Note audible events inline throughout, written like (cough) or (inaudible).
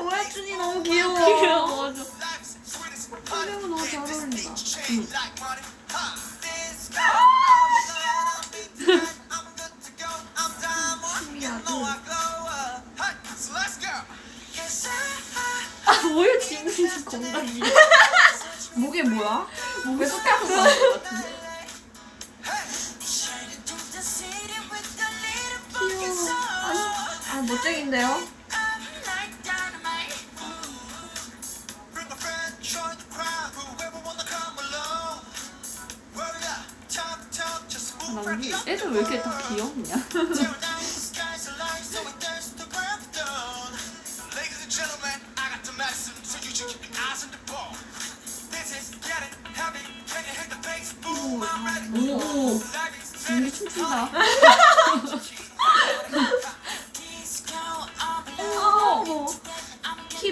오야준이 너무 귀여워. 귀여워, 맞아. 선배가 너무 잘 어울린다. 아 뭐야 지문이 건강이. 목에 뭐야? 목에 것 같은 right 이 up. 애들 왜 이렇게 다 귀엽냐?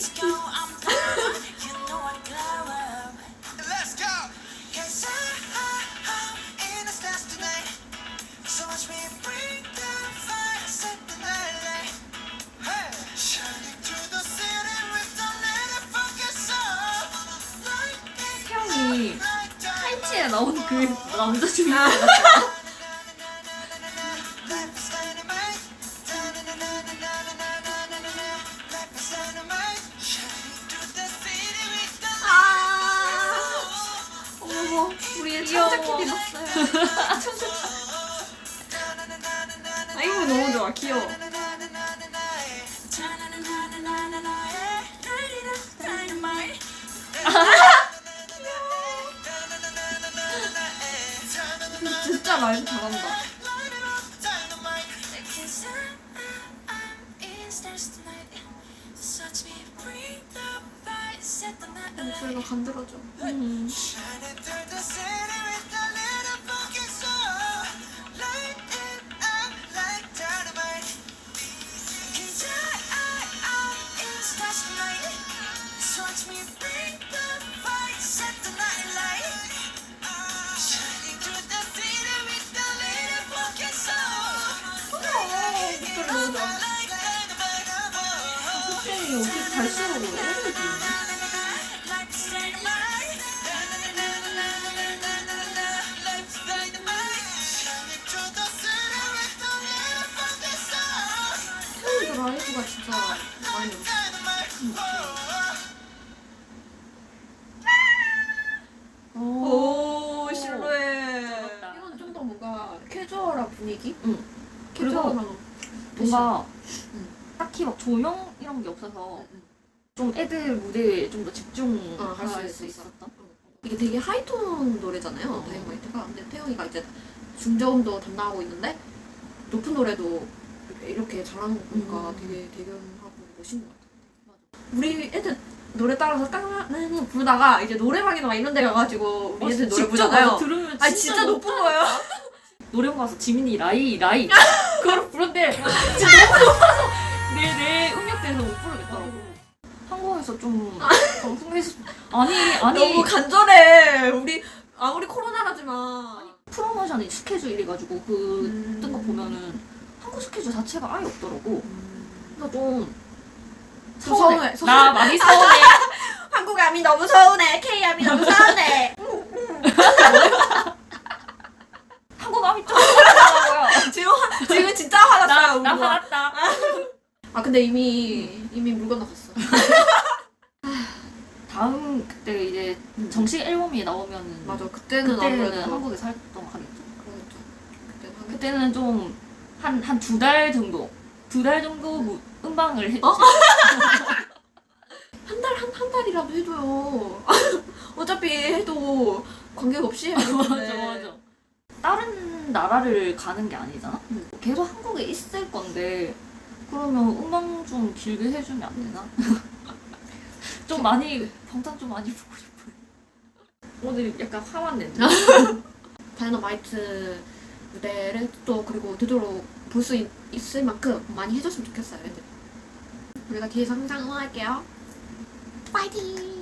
It. 타이치에 나온 그 남자 주인 귀여워. 천사키디 났어요. 아, 이거 너무 좋아, 귀여워. (laughs) 진짜 말 잘한다. 목소리가 간드러져. 음. 라이브가 진짜 많이. 오, 실루엣. 이건 좀 더 뭔가 캐주얼한 분위기? 응. 캐주얼한 뭔가 응. 딱히 막 조명 이런 게 없어서 좀 애들 무대에 좀더 어, 집중할 할수 수 있어. 있었다. 이게 되게 하이톤 노래잖아요. 어. 다이너마이트가. 근데 태영이가 이제 중저음도 담당하고 있는데 높은 노래도 이렇게, 잘하는 거 보니까 음. 되게 대견하고 멋있는 것 같아. 우리 애들 노래 따라서 깡나는 부르다가 이제 노래방이나 막 이런 데 가가지고 우리 애들 노래 부르잖아요. 들으면 아 진짜 높은 거예요. (laughs) 노래방 가서 지민이 라이 라이 (laughs) 그걸 부른데 진짜 너무 높아서 내, 내 음역대에서 못 부르겠더라고 한국에서 좀 방송에서 아니 아니 너무 간절해. 우리 아무리 코로나라지만. 프로모션이 스케줄이 가지고 그 음. 뜬 거 보면은 한국 스케줄 자체가 아예 없더라고 그래서 좀좀 서운해 서운해. 나 많이 서운해 (laughs) 한국 암이 너무 서운해. K암이 너무 서운해. (laughs) 한국 암이 좀 서운하더라고요 (laughs) 지금 화- 지금 진짜 화났어요. 나, 나. 화났다 아 근데 이미 이미 물 건너갔어. 다음 그때 이제 정식 앨범이 나오면은 맞아 그때는 그때는 아무래도 한국에서 활동하겠죠 그러겠죠. 그때는 하겠죠. 그때는 좀 한 한 두 달 정도 두 달 정도 무- 음방을 해주세요. 어? (laughs) 한달 한 한 달이라도 해줘요. (laughs) 어차피 해도 관계가 없이 해야 맞아. 맞아. 다른 나라를 가는 게 아니잖아. 음. 계속 한국에 있을 건데 그러면 음악 좀 길게 해주면 안 되나? (laughs) 좀 많이 방탄 좀 많이 보고 싶어요. 오늘 약간 화만 낸다. (laughs) 다이너마이트 무대를 또 그리고 되도록 볼 수 있을 만큼 많이 해줬으면 좋겠어요 애들 우리가 뒤에서 항상 응원할게요 파이팅